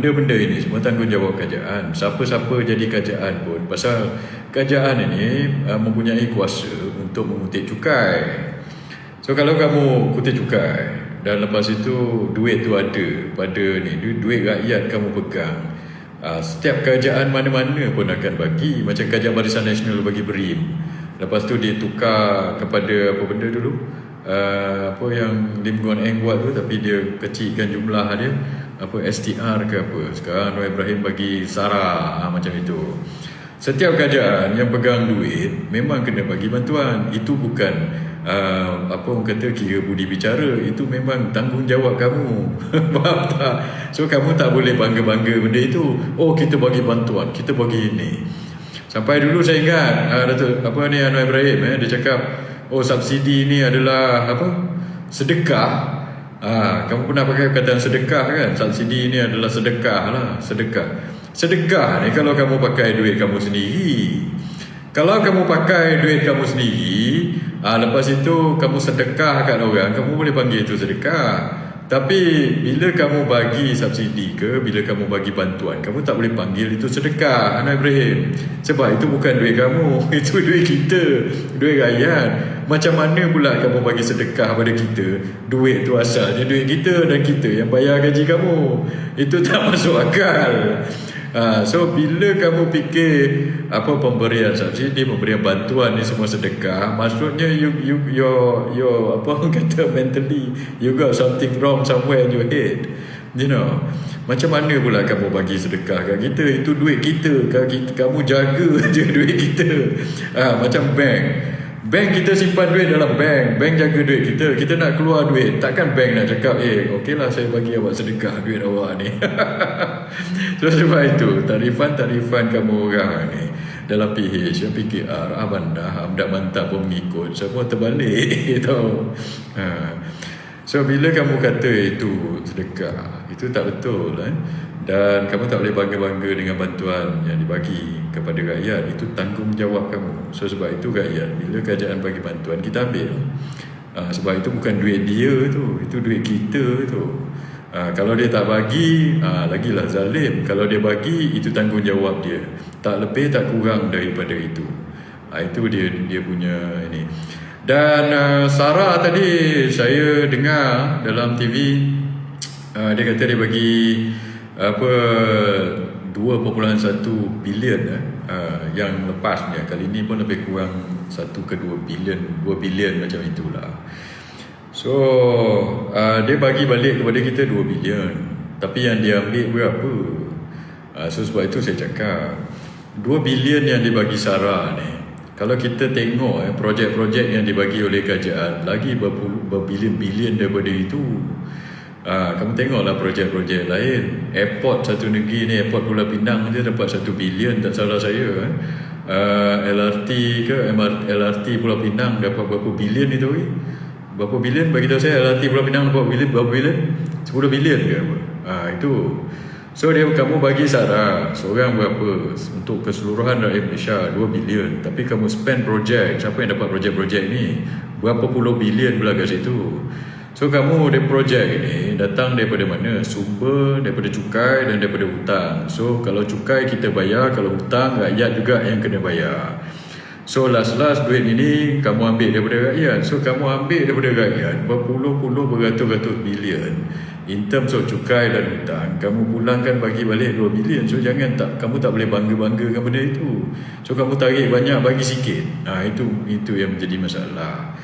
Benda-benda ini semua tanggungjawab kerajaan. Siapa-siapa jadi kerajaan pun pasal kerajaan ini uh, mempunyai kuasa untuk mengutip cukai. So kalau kamu kutip cukai dan lepas itu duit tu ada pada ni duit, duit rakyat kamu pegang. Uh, setiap kerajaan mana-mana pun akan bagi macam kerajaan Barisan Nasional bagi berim. Lepas tu dia tukar kepada apa benda dulu? Uh, apa yang Lim Guan Eng buat tu tapi dia kecilkan jumlah dia apa STR ke apa. Sekarang Anwar Ibrahim bagi SARA ha, macam itu. Setiap kerajaan yang pegang duit memang kena bagi bantuan. Itu bukan uh, apa orang kata kira budi bicara. Itu memang tanggungjawab kamu. Faham tak? So kamu tak boleh bangga-bangga benda itu. Oh kita bagi bantuan kita bagi ini. Sampai dulu saya ingat uh, Datuk apa ni Anwar Ibrahim eh, dia cakap oh subsidi ni adalah apa sedekah Ah, kamu pernah pakai perkataan sedekah kan? Subsidi ini adalah sedekah lah, sedekah. Sedekah ni kalau kamu pakai duit kamu sendiri. Kalau kamu pakai duit kamu sendiri, ah, lepas itu kamu sedekah kat orang, kamu boleh panggil itu sedekah. Tapi bila kamu bagi subsidi ke, bila kamu bagi bantuan, kamu tak boleh panggil itu sedekah, Anak Ibrahim. Sebab itu bukan duit kamu, itu duit kita, duit rakyat. Macam mana pula kamu bagi sedekah pada kita? Duit tu asalnya duit kita dan kita yang bayar gaji kamu. Itu tak masuk akal. Ha, so bila kamu fikir apa pemberian subsidi, pemberian bantuan ni semua sedekah, maksudnya you you your your apa orang kata mentally you got something wrong somewhere in your head. You know. Macam mana pula kamu bagi sedekah kat kita? Itu duit kita. Kamu jaga je duit kita. Ha, macam bank. Bank kita simpan duit dalam bank Bank jaga duit kita Kita nak keluar duit Takkan bank nak cakap Eh okey lah saya bagi awak sedekah duit awak ni So sebab itu Tarifan-tarifan kamu orang ni Dalam PH PKR Abandah Amdak mantap pun mengikut Semua terbalik tahu. ha. So bila kamu kata itu sedekah Itu tak betul eh? Dan kamu tak boleh bangga-bangga dengan bantuan yang dibagi kepada rakyat Itu tanggungjawab kamu. So sebab itu rakyat Bila kerajaan bagi bantuan kita ambil. Uh, Sebab itu bukan duit dia tu Itu duit kita tu. Uh, Kalau dia tak bagi uh, Lagilah zalim. Kalau dia bagi Itu tanggungjawab dia. Tak lebih tak kurang daripada itu. Uh, Itu dia dia punya ini dan uh, Sarah tadi saya dengar dalam TV uh, dia kata dia bagi apa 2.1 bilion eh, uh, yang lepasnya kali ini pun lebih kurang 1 ke 2 bilion 2 bilion macam itulah. So uh, dia bagi balik kepada kita 2 bilion. Tapi yang dia ambil berapa uh, so sebab itu saya cakap 2 bilion yang dibagi Sarah ni kalau kita tengok eh, projek-projek yang dibagi oleh kerajaan lagi berbilion-bilion daripada itu Ha, kamu tengoklah projek-projek lain. Airport satu negeri ni Airport Pulau Pinang dia dapat satu bilion Tak salah saya eh. uh, LRT ke MRT, LRT Pulau Pinang dapat berapa bilion itu eh? Berapa bilion? Bagi tahu saya LRT Pulau Pinang dapat bilion, berapa bilion? 10 bilion ke apa? Ha, Itu So dia kamu bagi Sarah Seorang berapa Untuk keseluruhan rakyat Malaysia 2 bilion Tapi kamu spend projek Siapa yang dapat projek-projek ni Berapa puluh bilion pula kat situ So kamu dari projek ini datang daripada mana? Sumber daripada cukai dan daripada hutang. So kalau cukai kita bayar, kalau hutang rakyat juga yang kena bayar. So last-last duit ini kamu ambil daripada rakyat. So kamu ambil daripada rakyat berpuluh-puluh beratus-ratus bilion. In terms of cukai dan hutang, kamu pulangkan bagi balik 2 bilion. So jangan tak kamu tak boleh bangga-banggakan benda itu. So kamu tarik banyak bagi sikit. Ah ha, itu itu yang menjadi masalah.